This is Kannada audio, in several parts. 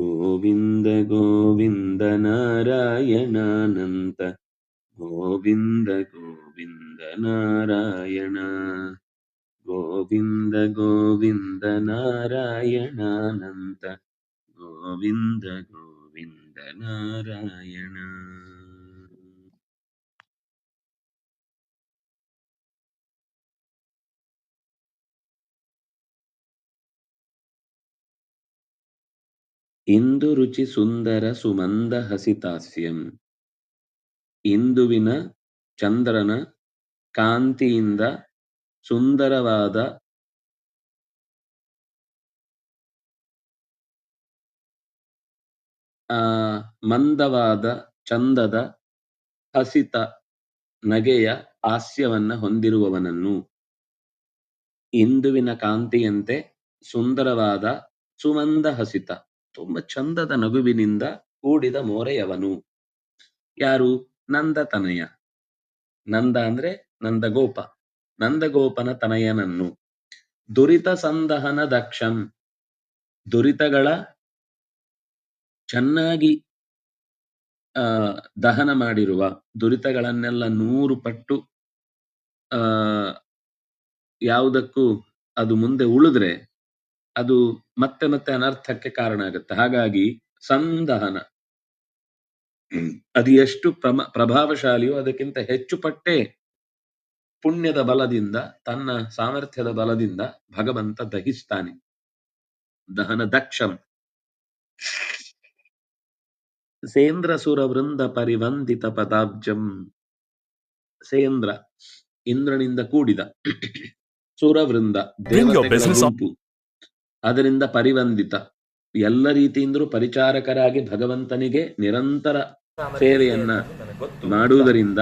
గోవింద గోవింద నారాయణానంద గోవింద గోవింద నారాయణ గోవింద గోవింద నారాయణానంద గోవింద గోవింద నారాయణ ಇಂದು ರುಚಿ ಸುಂದರ ಸುಮಂದ ಹಸಿತಾಸ್ಯಂ ಇಂದುವಿನ ಚಂದ್ರನ ಕಾಂತಿಯಿಂದ ಸುಂದರವಾದ ಆ ಮಂದವಾದ ಚಂದದ ಹಸಿತ ನಗೆಯ ಹಾಸ್ಯವನ್ನ ಹೊಂದಿರುವವನನ್ನು. ಇಂದುವಿನ ಕಾಂತಿಯಂತೆ ಸುಂದರವಾದ ಸುಮಂದ ಹಸಿತ. ತುಂಬಾ ಚಂದದ ನಗುವಿನಿಂದ ಕೂಡಿದ ಮೋರೆಯವನು. ಯಾರು? ನಂದ ತನಯ ನಂದ ಅಂದ್ರೆ ನಂದಗೋಪ. ನಂದಗೋಪನ ತನಯನನ್ನು. ದುರಿತ ಸಂದಹನ ದಕ್ಷಂ ದುರಿತಗಳ ಚೆನ್ನಾಗಿ, ಆ, ದಹನ ಮಾಡಿರುವ, ದುರಿತಗಳನ್ನೆಲ್ಲ ನೂರು ಪಟ್ಟು, ಆ, ಯಾವುದಕ್ಕೂ ಅದು ಮುಂದೆ ಉಳಿದ್ರೆ ಅದು ಮತ್ತೆ ಮತ್ತೆ ಅನರ್ಥಕ್ಕೆ ಕಾರಣ ಆಗುತ್ತೆ. ಹಾಗಾಗಿ ಸಂದಹನ. ಅದು ಎಷ್ಟು ಪ್ರಮ ಪ್ರಭಾವಶಾಲಿಯೋ ಅದಕ್ಕಿಂತ ಹೆಚ್ಚು ಪಟ್ಟೆ ಪುಣ್ಯದ ಬಲದಿಂದ ತನ್ನ ಸಾಮರ್ಥ್ಯದ ಬಲದಿಂದ ಭಗವಂತ ದಹಿಸ್ತಾನೆ. ದಹನ ದಕ್ಷಂ. ಸೇಂದ್ರ ಸುರ ವೃಂದ ಪರಿವಂದಿತ ಪದಾಬ್ಜಂ. ಸೇಂದ್ರ ಇಂದ್ರನಿಂದ ಕೂಡಿದ ಸುರವೃಂದ ದೇವ ದೇವತೆಗಳ. ಗುಂಪು. ಅದರಿಂದ ಪರಿವಂದಿತ. ಎಲ್ಲ ರೀತಿಯಿಂದಲೂ ಪರಿಚಾರಕರಾಗಿ ಭಗವಂತನಿಗೆ ನಿರಂತರ ಸೇವೆಯನ್ನ ಮಾಡುವುದರಿಂದ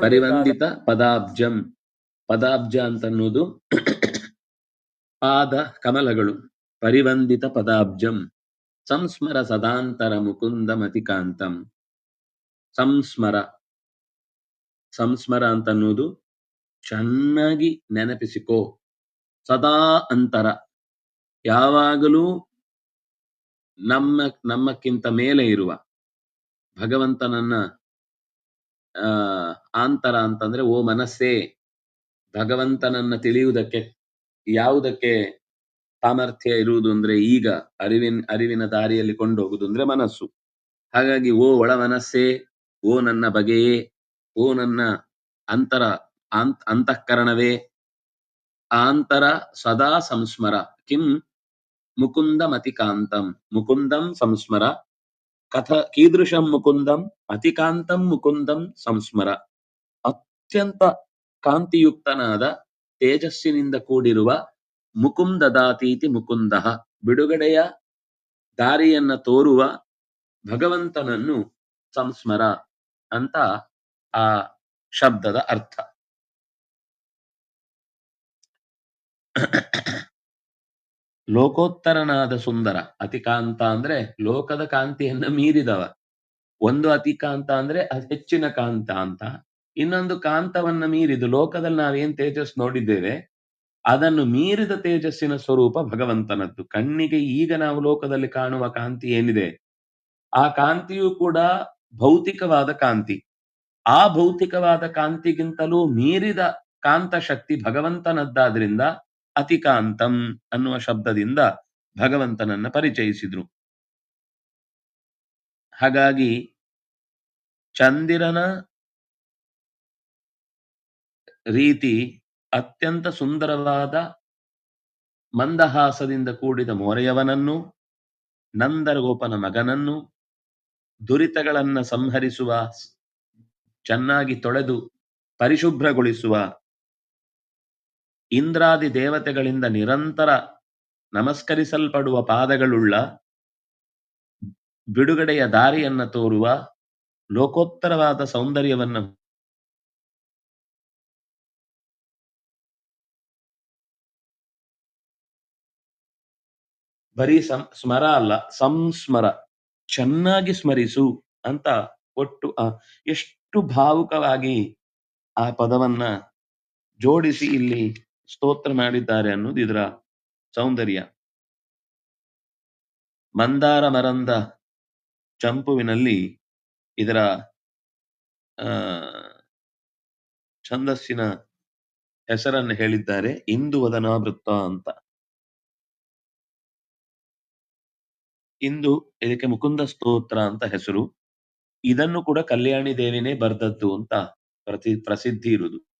ಪರಿವಂದಿತ ಪದಾಬ್ಜಂ. ಪದಾಬ್ಜ ಅಂತನ್ನುವುದು ಪಾದ ಕಮಲಗಳು. ಪರಿವಂದಿತ ಪದಾಬ್ಜಂ. ಸಂಸ್ಮರ ಸದಾಂತರ ಮುಕುಂದ ಮತಿಕಾಂತಂ ಸಂಸ್ಮರ. ಸಂಸ್ಮರ ಅಂತನ್ನುವುದು ಚೆನ್ನಾಗಿ ನೆನಪಿಸಿಕೋ. ಸದಾ ಅಂತರ. ಯಾವಾಗಲೂ ನಮ್ಮ, ನಮ್ಮಕ್ಕಿಂತ ಮೇಲೆ ಇರುವ ಭಗವಂತನನ್ನ, ಆ, ಅಂತರ ಅಂತಂದ್ರೆ ಓ ಮನಸ್ಸೇ, ಭಗವಂತನನ್ನ ತಿಳಿಯುವುದಕ್ಕೆ ಯಾವುದಕ್ಕೆ ಸಾಮರ್ಥ್ಯ ಇರುವುದು ಅಂದ್ರೆ ಈಗ ಅರಿವಿನ ಅರಿವಿನ ದಾರಿಯಲ್ಲಿ ಕೊಂಡೋಗುದು ಅಂದ್ರೆ ಮನಸ್ಸು. ಹಾಗಾಗಿ ಓ ಒಳ ಮನಸ್ಸೇ, ಓ ನನ್ನ ಬಗೆಯೇ, ಓ ನನ್ನ ಅಂತರ, ಅಂತ್, ಅಂತಃಕರಣವೇ ಆಂತರ ಸದಾ ಸಂಸ್ಮರ. ಕಿಂ ಮುಕುಂದ ಮತಿಕಾಂತಂ ಮುಕುಂದಂ ಸಂಸ್ಮರ. ಕಥ ಕೀದೃಶಂ ಮುಕುಂದಂ ಅತಿಕಾಂತಂ ಮುಕುಂದಂ ಸಂಸ್ಮರ. ಅತ್ಯಂತ ಕಾಂತಿಯುಕ್ತನಾದ ತೇಜಸ್ಸಿನಿಂದ ಕೂಡಿರುವ ಮುಕುಂದದಾತೀತಿ ಮುಕುಂದ ಬಿಡುಗಡೆಯ ದಾರಿಯನ್ನ ತೋರುವ ಭಗವಂತನನ್ನು ಸಂಸ್ಮರ ಅಂತ ಆ ಶಬ್ದದ ಅರ್ಥ. ಲೋಕೋತ್ತರನಾದ ಸುಂದರ. ಅತಿಕಾಂತ ಅಂದ್ರೆ ಲೋಕದ ಕಾಂತಿಯನ್ನ ಮೀರಿದವ. ಒಂದು ಅತಿಕಾಂತ ಅಂದ್ರೆ ಅದ್ ಹೆಚ್ಚಿನ ಕಾಂತ ಅಂತ. ಇನ್ನೊಂದು ಕಾಂತವನ್ನ ಮೀರಿದು ಲೋಕದಲ್ಲಿ ನಾವೇನ್ ತೇಜಸ್ ನೋಡಿದ್ದೇವೆ, ಅದನ್ನು ಮೀರಿದ ತೇಜಸ್ಸಿನ ಸ್ವರೂಪ ಭಗವಂತನದ್ದು. ಕಣ್ಣಿಗೆ ಈಗ ನಾವು ಲೋಕದಲ್ಲಿ ಕಾಣುವ ಕಾಂತಿ ಏನಿದೆ, ಆ ಕಾಂತಿಯು ಕೂಡ ಭೌತಿಕವಾದ ಕಾಂತಿ. ಆ ಭೌತಿಕವಾದ ಕಾಂತಿಗಿಂತಲೂ ಮೀರಿದ ಕಾಂತ ಶಕ್ತಿ ಭಗವಂತನದ್ದಾದ್ರಿಂದ ಅತಿಕಾಂತಂ ಅನ್ನುವ ಶಬ್ದದಿಂದ ಭಗವಂತನನ್ನ ಪರಿಚಯಿಸಿದ್ರು. ಹಾಗಾಗಿ ಚಂದಿರನ ರೀತಿ ಅತ್ಯಂತ ಸುಂದರವಾದ ಮಂದಹಾಸದಿಂದ ಕೂಡಿದ ಮೋರೆಯವನನ್ನು, ನಂದರಗೋಪನ ಮಗನನ್ನು, ದುರಿತಗಳನ್ನ ಸಂಹರಿಸುವ, ಚೆನ್ನಾಗಿ ತೊಳೆದು ಪರಿಶುಭ್ರಗೊಳಿಸುವ ಇಂದ್ರಾದಿ ದೇವತೆಗಳಿಂದ ನಿರಂತರ ನಮಸ್ಕರಿಸಲ್ಪಡುವ ಪಾದಗಳುಳ್ಳ ಬಿಡುಗಡೆಯ ದಾರಿಯನ್ನ ತೋರುವ ಲೋಕೋತ್ತರವಾದ ಸೌಂದರ್ಯವನ್ನು ಬರೀ ಸಂ, ಸ್ಮರ ಅಲ್ಲ, ಸಂಸ್ಮರ, ಚೆನ್ನಾಗಿ ಸ್ಮರಿಸು ಅಂತ ಒಟ್ಟು, ಆ, ಎಷ್ಟು ಭಾವುಕವಾಗಿ ಆ ಪದವನ್ನ ಜೋಡಿಸಿ ಇಲ್ಲಿ ಸ್ತೋತ್ರ ಮಾಡಿದ್ದಾರೆ ಅನ್ನೋದು ಇದರ ಸೌಂದರ್ಯ. ಮಂದಾರ ಮರಂದ ಚಂಪುವಿನಲ್ಲಿ ಇದರ, ಆ, ಛಂದಸ್ಸಿನ ಹೆಸರನ್ನು ಹೇಳಿದ್ದಾರೆ. ಇಂದು ವದನಾವೃತ್ತ ಅಂತ. ಇಂದು ಇದಕ್ಕೆ ಮುಕುಂದ ಸ್ತೋತ್ರ ಅಂತ ಹೆಸರು. ಇದನ್ನು ಕೂಡ ಕಲ್ಯಾಣಿ ದೇವಿನೇ ಬರ್ದದ್ದು ಅಂತ ಪ್ರತಿ, ಪ್ರಸಿದ್ಧಿ ಇರುವುದು.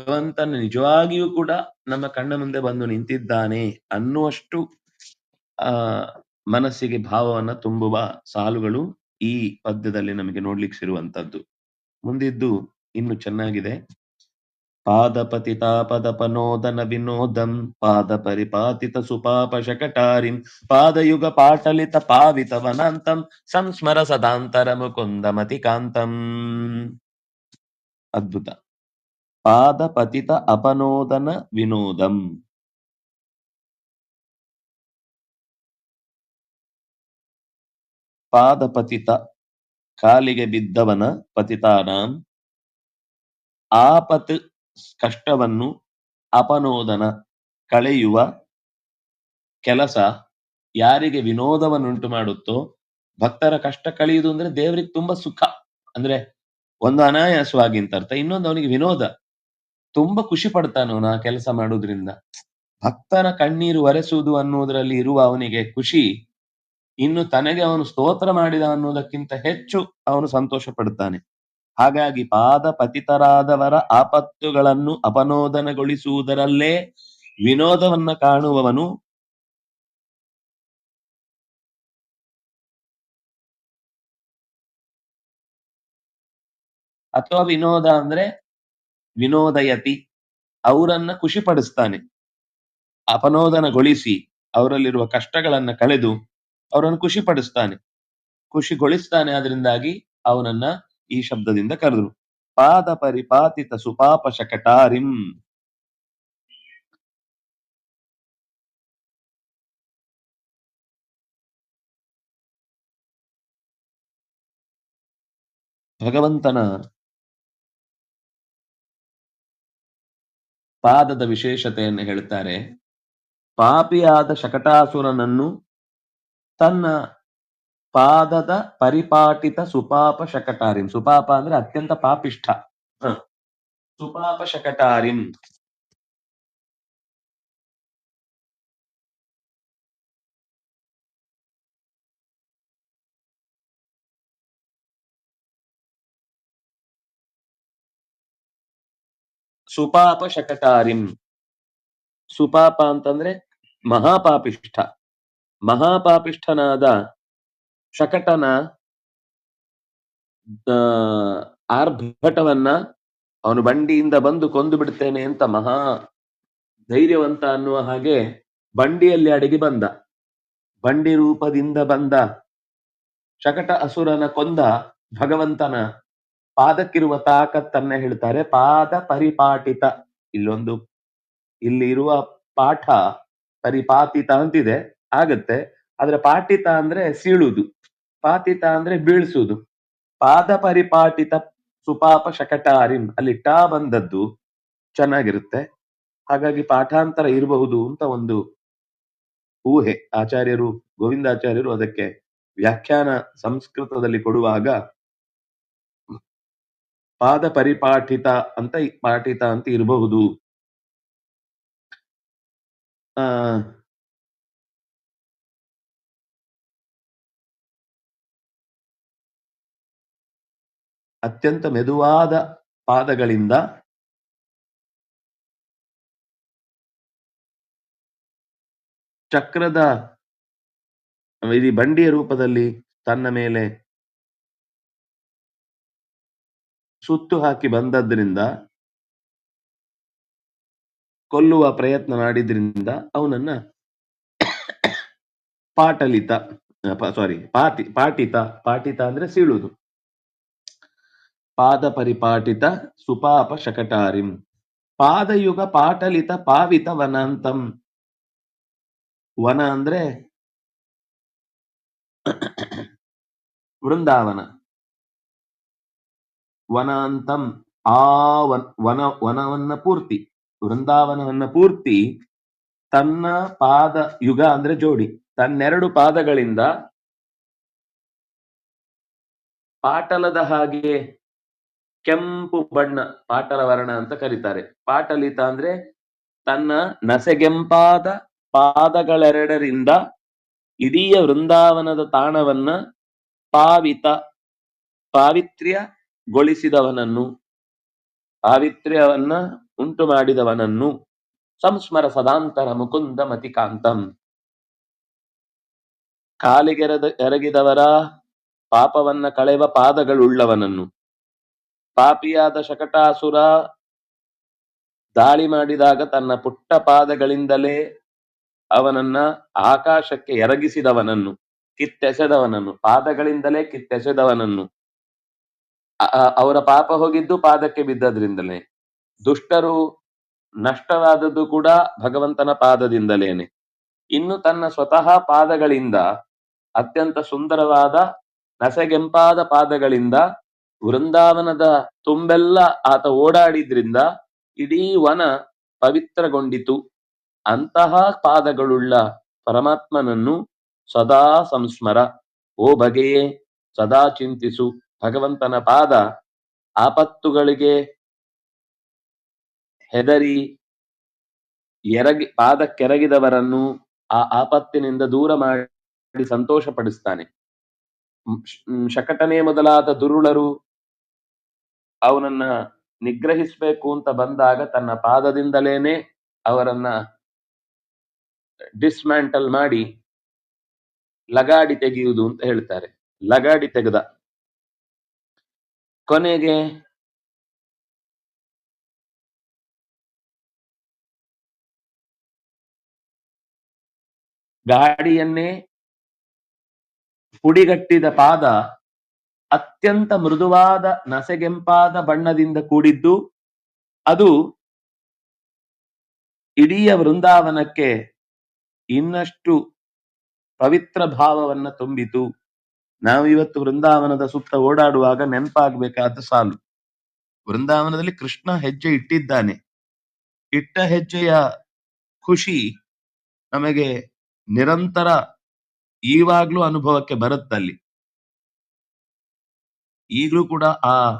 ಭಗವಂತನ ನಿಜವಾಗಿಯೂ ಕೂಡ ನಮ್ಮ ಕಣ್ಣ ಮುಂದೆ ಬಂದು ನಿಂತಿದ್ದಾನೆ ಅನ್ನುವಷ್ಟು, ಆ, ಮನಸ್ಸಿಗೆ ಭಾವವನ್ನ ತುಂಬುವ ಸಾಲುಗಳು ಈ ಪದ್ಯದಲ್ಲಿ ನಮಗೆ ನೋಡ್ಲಿಕ್ಕೆ ಸಿರುವಂತದ್ದು ಮುಂದಿದ್ದು ಇನ್ನು ಚೆನ್ನಾಗಿದೆ. ಪಾದಪತಿತಾಪದಪನೋದನ ವಿನೋದಂ ಪಾದ ಪರಿಪಾತಿತ ಸುಪಾಪ ಶಕಟಾರಿಂ ಪಾದಯುಗ ಪಾಟಲಿತ ಪಾವಿತ ವನಾಂತಂ ಸಂಸ್ಮರ ಸದಾಂತರ ಮುಕುಂದಮತಿ ಕಾಂತಂ. ಅದ್ಭುತ. ಪಾದಪತಿತ ಅಪನೋದನ ವಿನೋದಂ. ಪಾದಪತಿತ ಕಾಲಿಗೆ ಬಿದ್ದವನ ಪತಿತಾನಾಂ. ಆಪತ್ ಕಷ್ಟವನ್ನು ಅಪನೋದನ ಕಳೆಯುವ ಕೆಲಸ ಯಾರಿಗೆ ವಿನೋದವನ್ನುಂಟು ಮಾಡುತ್ತೋ ಭಕ್ತರ ಕಷ್ಟ ಕಳೆಯುವುದು ಅಂದ್ರೆ ದೇವರಿಗೆ ತುಂಬಾ ಸುಖ. ಅಂದ್ರೆ ಒಂದು ಅನಾಯಾಸವಾಗಿ ಅಂತ ಅರ್ಥ. ಇನ್ನೊಂದು ಅವನಿಗೆ ವಿನೋದ. ತುಂಬಾ ಖುಷಿ ಪಡ್ತಾನು ನಾ ಕೆಲಸ ಮಾಡೋದ್ರಿಂದ. ಭಕ್ತನ ಕಣ್ಣೀರು ಒರೆಸುವುದು ಅನ್ನುವುದರಲ್ಲಿ ಇರುವ ಅವನಿಗೆ ಖುಷಿ, ಇನ್ನು ತನಗೆ ಅವನು ಸ್ತೋತ್ರ ಮಾಡಿದ ಅನ್ನುವುದಕ್ಕಿಂತ ಹೆಚ್ಚು ಅವನು ಸಂತೋಷ ಪಡ್ತಾನೆ. ಹಾಗಾಗಿ ಪಾದ ಪತಿತರಾದವರ ಆಪತ್ತುಗಳನ್ನು ಅಪನೋದನಗೊಳಿಸುವುದರಲ್ಲೇ ವಿನೋದವನ್ನ ಕಾಣುವವನು ಅಥವಾ ವಿನೋದ ಅಂದ್ರೆ ವಿನೋದಯತಿ ಅವರನ್ನ ಖುಷಿ ಪಡಿಸ್ತಾನೆ ಅಪನೋದನಗೊಳಿಸಿ ಅವರಲ್ಲಿರುವ ಕಷ್ಟಗಳನ್ನ ಕಳೆದು ಅವರನ್ನು ಖುಷಿಪಡಿಸ್ತಾನೆ. ಖುಷಿಗೊಳಿಸ್ತಾನೆ ಅದರಿಂದಾಗಿ ಅವನನ್ನ ಈ ಶಬ್ದದಿಂದ ಕರೆದರು. ಪಾದ ಪರಿಪಾತಿತ ಸುಪಾಪ ಶಕಟಾರಿಂ. ಭಗವಂತನ ಪಾದದ ವಿಶೇಷತೆಯನ್ನು ಹೇಳ್ತಾರೆ. ಪಾಪಿಯಾದ ಶಕಟಾಸುರನನ್ನು ತನ್ನ ಪಾದದ ಪರಿಪಾಟಿತ ಸುಪಾಪ ಶಕಟಾರಿಂ. ಸುಪಾಪ ಅಂದ್ರೆ ಅತ್ಯಂತ ಪಾಪಿಷ್ಠ. ಸುಪಾಪ ಶಕಟಾರಿಂ. ಸುಪಾಪ ಶಕಟಾರಿಂ ಸುಪಾಪ ಅಂತಂದ್ರೆ ಮಹಾಪಾಪಿಷ್ಠ. ಮಹಾಪಾಪಿಷ್ಠನಾದ ಶಕಟನ ಆರ್ಭಟವನ್ನ ಅವನು ಬಂಡಿಯಿಂದ ಬಂದು ಕೊಂದು ಬಿಡ್ತೇನೆ ಅಂತ ಮಹಾ ಧೈರ್ಯವಂತ ಅನ್ನುವ ಹಾಗೆ ಬಂಡಿಯಲ್ಲಿ ಅಡಗಿ ಬಂದ. ಬಂಡಿ ರೂಪದಿಂದ ಬಂದ. ಶಕಟ ಅಸುರನ ಕೊಂದ ಭಗವಂತನ ಪಾದಕ್ಕಿರುವ ತಾಕತ್ತನ್ನ ಹೇಳ್ತಾರೆ, ಪಾದ ಪರಿಪಾಟಿತ ಇಲ್ಲೊಂದು ಇಲ್ಲಿ ಇರುವ ಪಾಠ ಪರಿಪಾತಿತ ಅಂತಿದೆ, ಆಗತ್ತೆ. ಆದ್ರೆ ಪಾಟಿತ ಅಂದ್ರೆ ಸೀಳುದು ಪಾತಿತ ಅಂದ್ರೆ ಬೀಳ್ಸುದು. ಪಾದ ಪರಿಪಾಟಿತ ಸುಪಾಪ ಶಕಟಾರಿಂ, ಅಲ್ಲಿ ಟಾ ಬಂದದ್ದು ಚೆನ್ನಾಗಿರುತ್ತೆ. ಹಾಗಾಗಿ ಪಾಠಾಂತರ ಇರಬಹುದು ಅಂತ ಒಂದು ಊಹೆ. ಆಚಾರ್ಯರು, ಗೋವಿಂದಾಚಾರ್ಯರು ಅದಕ್ಕೆ ವ್ಯಾಖ್ಯಾನ ಸಂಸ್ಕೃತದಲ್ಲಿ ಕೊಡುವಾಗ ಪಾದ ಪರಿಪಾಠಿತ ಅಂತ ಪಾಠಿತ ಅಂತ ಇರಬಹುದು. ಅತ್ಯಂತ ಮೆದುವಾದ ಪಾದಗಳಿಂದ ಚಕ್ರದ, ಇದು ಬಂಡಿಯ ರೂಪದಲ್ಲಿ ತನ್ನ ಮೇಲೆ ಸುತ್ತು ಹಾಕಿ ಬಂದದ್ರಿಂದ, ಕೊಲ್ಲುವ ಪ್ರಯತ್ನ ಮಾಡಿದ್ರಿಂದ ಅವನನ್ನ ಪಾಟಲಿತ ಸಾರಿ ಪಾತಿ, ಪಾಟಿತ ಪಾಟಿತ ಅಂದ್ರೆ ಸೀಳುದು. ಪಾದ ಪರಿಪಾಟಿತ ಸುಪಾಪ ಶಕಟಾರಿಂ. ಪಾದಯುಗ ಪಾಟಲಿತ ಪಾವಿತ ವನಾಂತಂ. ವನ ಅಂದ್ರೆ ವೃಂದಾವನ. ವನಾಂತಂ ಆ ವನ ವನ ವನವನ್ನ ಪೂರ್ತಿ, ವೃಂದಾವನವನ್ನ ಪೂರ್ತಿ ತನ್ನ ಪಾದ ಯುಗ ಅಂದ್ರೆ ಜೋಡಿ, ತನ್ನೆರಡು ಪಾದಗಳಿಂದ ಪಾಟಲದ ಹಾಗೆ ಕೆಂಪು ಬಣ್ಣ, ಪಾಟಲ ವರ್ಣ ಅಂತ ಕರೀತಾರೆ. ಪಾಟಲಿತ ಅಂದ್ರೆ ತನ್ನ ನಸೆಗೆಂಪಾದ ಪಾದಗಳೆರಡರಿಂದ ಇಡೀ ವೃಂದಾವನದ ತಾಣವನ್ನ ಪಾವಿತ ಪಾವಿತ್ರ್ಯಗೊಳಿಸಿದವನನ್ನು ಪಾವಿತ್ರ್ಯವನ್ನ ಉಂಟು ಮಾಡಿದವನನ್ನು ಸಂಸ್ಮರ ಸದಾಂತರ ಮುಕುಂದ ಮತಿಕಾಂತಂ. ಕಾಲಿಗೆರದ, ಎರಗಿದವರ ಪಾಪವನ್ನ ಕಳೆವ ಪಾದಗಳುಳ್ಳವನನ್ನು. ಪಾಪಿಯಾದ ಶಕಟಾಸುರ ದಾಳಿ ಮಾಡಿದಾಗ ತನ್ನ ಪುಟ್ಟ ಪಾದಗಳಿಂದಲೇ ಅವನನ್ನ ಆಕಾಶಕ್ಕೆ ಎರಗಿಸಿದವನನ್ನು, ಕಿತ್ತೆಸೆದವನನ್ನು, ಪಾದಗಳಿಂದಲೇ ಕಿತ್ತೆಸೆದವನನ್ನು. ಅವರ ಪಾಪ ಹೋಗಿದ್ದು ಪಾದಕ್ಕೆ ಬಿದ್ದದ್ರಿಂದಲೇ. ದುಷ್ಟರು ನಷ್ಟವಾದದ್ದು ಕೂಡ ಭಗವಂತನ ಪಾದದಿಂದಲೇನೆ. ಇನ್ನು ತನ್ನ ಸ್ವತಃ ಪಾದಗಳಿಂದ, ಅತ್ಯಂತ ಸುಂದರವಾದ ನಸೆಗೆಂಪಾದ ಪಾದಗಳಿಂದ, ವೃಂದಾವನದ ತುಂಬೆಲ್ಲ ಆತ ಓಡಾಡಿದ್ರಿಂದ ಇಡೀ ವನ ಪವಿತ್ರಗೊಂಡಿತು. ಅಂತಹ ಪಾದಗಳುಳ್ಳ ಪರಮಾತ್ಮನನ್ನು ಸದಾ ಸಂಸ್ಮರ. ಓ ಬಗೆಯೇ ಸದಾ ಚಿಂತಿಸು. ಭಗವಂತನ ಪಾದ ಆಪತ್ತುಗಳಿಗೆ ಹೆದರಿ ಎರಗಿ, ಪಾದ ಕೆರಗಿದವರನ್ನು ಆ ಆಪತ್ತಿನಿಂದ ದೂರ ಮಾಡಿ ಸಂತೋಷ ಪಡಿಸ್ತಾನೆ ಶಕಟನೆ ಮೊದಲಾದ ದುರುಳರು ಅವನನ್ನ ನಿಗ್ರಹಿಸಬೇಕು ಅಂತ ಬಂದಾಗ ತನ್ನ ಪಾದದಿಂದಲೇನೆ ಅವರನ್ನ ಡಿಸ್ಮ್ಯಾಂಟಲ್ ಮಾಡಿ ಲಗಾಡಿ ತೆಗೆಯುವುದು ಅಂತ ಹೇಳ್ತಾರೆ. ಲಗಾಡಿ ತೆಗೆದ. ಕೊನೆಗೆ ಗಾಡಿಯನ್ನೇ ಪುಡಿಗಟ್ಟಿದ ಪಾದ ಅತ್ಯಂತ ಮೃದುವಾದ ನಸೆಗೆಂಪಾದ ಬಣ್ಣದಿಂದ ಕೂಡಿದ್ದು, ಅದು ಇಡೀ ವೃಂದಾವನಕ್ಕೆ ಇನ್ನಷ್ಟು ಪವಿತ್ರ ಭಾವವನ್ನು ತುಂಬಿತು. ನಾವು ಇವತ್ತು ವೃಂದಾವನದ ಸುತ್ತ ಓಡಾಡುವಾಗ ನೆನಪಾಗಬೇಕಾದ ಸಾಲು. ವೃಂದಾವನದಲ್ಲಿ ಕೃಷ್ಣ ಹೆಜ್ಜೆ ಇಟ್ಟಿದ್ದಾನೆ. ಇಟ್ಟ ಹೆಜ್ಜೆಯ ಖುಷಿ ನಮಗೆ ನಿರಂತರ ಈವಾಗ್ಲೂ ಅನುಭವಕ್ಕೆ ಬರುತ್ತಲ್ಲಿ. ಈಗಲೂ ಕೂಡ ಆ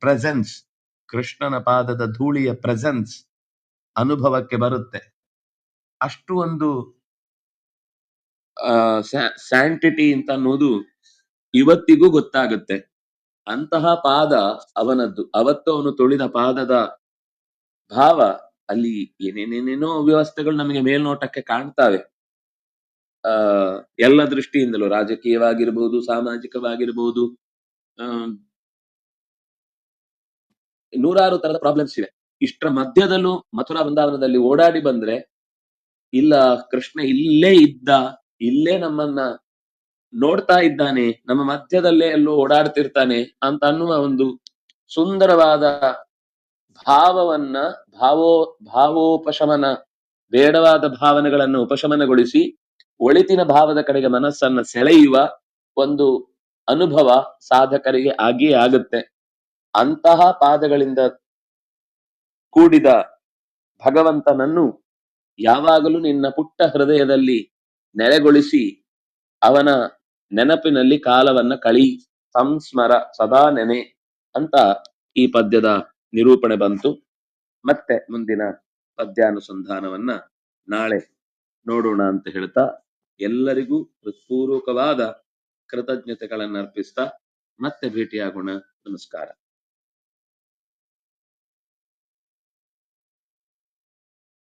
ಪ್ರೆಸೆನ್ಸ್ ಕೃಷ್ಣನ ಪಾದದ ಧೂಳಿಯ ಪ್ರೆಸೆನ್ಸ್ ಅನುಭವಕ್ಕೆ ಬರುತ್ತೆ. ಅಷ್ಟು ಒಂದು ಸ್ಯಾಂಟಿಟಿ ಅಂತ ಅನ್ನೋದು ಇವತ್ತಿಗೂ ಗೊತ್ತಾಗುತ್ತೆ. ಅಂತಹ ಪಾದ ಅವನದ್ದು, ಅವತ್ತು ಅವನು ತೊಳೆದ ಪಾದದ ಭಾವ ಅಲ್ಲಿ ಏನೇನೇನೇನೋ ವ್ಯವಸ್ಥೆಗಳು ನಮಗೆ ಮೇಲ್ನೋಟಕ್ಕೆ ಕಾಣ್ತಾವೆ. ಆ, ಎಲ್ಲ ದೃಷ್ಟಿಯಿಂದಲೂ ರಾಜಕೀಯವಾಗಿರ್ಬೋದು, ಸಾಮಾಜಿಕವಾಗಿರ್ಬೋದು ನೂರಾರು ತರದ ಪ್ರಾಬ್ಲಮ್ಸ್ ಇವೆ. ಇಷ್ಟರ ಮಧ್ಯದಲ್ಲೂ ಮಥುರಾ ವೃಂದಾವನದಲ್ಲಿ ಓಡಾಡಿ ಬಂದ್ರೆ, ಇಲ್ಲ ಕೃಷ್ಣ ಇಲ್ಲೇ ಇದ್ದ ಇಲ್ಲೇ ನಮ್ಮನ್ನ ನೋಡ್ತಾ ಇದ್ದಾನೆ, ನಮ್ಮ ಮಧ್ಯದಲ್ಲೇ ಎಲ್ಲೋ ಓಡಾಡ್ತಿರ್ತಾನೆ ಅಂತ ಅನ್ನುವ ಒಂದು ಸುಂದರವಾದ ಭಾವವನ್ನ, ಭಾವೋ, ಭಾವೋಪಶಮನ, ಬೇಡವಾದ ಭಾವನೆಗಳನ್ನು ಉಪಶಮನಗೊಳಿಸಿ ಒಳಿತಿನ ಭಾವದ ಕಡೆಗೆ ಮನಸ್ಸನ್ನ ಸೆಳೆಯುವ ಒಂದು ಅನುಭವ ಸಾಧಕರಿಗೆ ಆಗಿಯೇ ಆಗುತ್ತೆ. ಅಂತಹ ಪಾದಗಳಿಂದ ಕೂಡಿದ ಭಗವಂತನನ್ನು ಯಾವಾಗಲೂ ನಿನ್ನ ಪುಟ್ಟ ಹೃದಯದಲ್ಲಿ ನೆಲೆಗೊಳಿಸಿ ಅವನ ನೆನಪಿನಲ್ಲಿ ಕಾಲವನ್ನ ಕಳಿ ಸಂಸ್ಮರ ಸದಾ ನೆನೆ ಅಂತ ಈ ಪದ್ಯದ ನಿರೂಪಣೆ ಬಂತು. ಮತ್ತೆ ಮುಂದಿನ ಪದ್ಯಾನುಸಂಧಾನವನ್ನ ನಾಳೆ ನೋಡೋಣ ಅಂತ ಹೇಳ್ತಾ ಎಲ್ಲರಿಗೂ ಹೃತ್ಪೂರ್ವಕವಾದ ಕೃತಜ್ಞತೆಗಳನ್ನು ಅರ್ಪಿಸ್ತಾ ಮತ್ತೆ ಭೇಟಿಯಾಗೋಣ. ನಮಸ್ಕಾರ.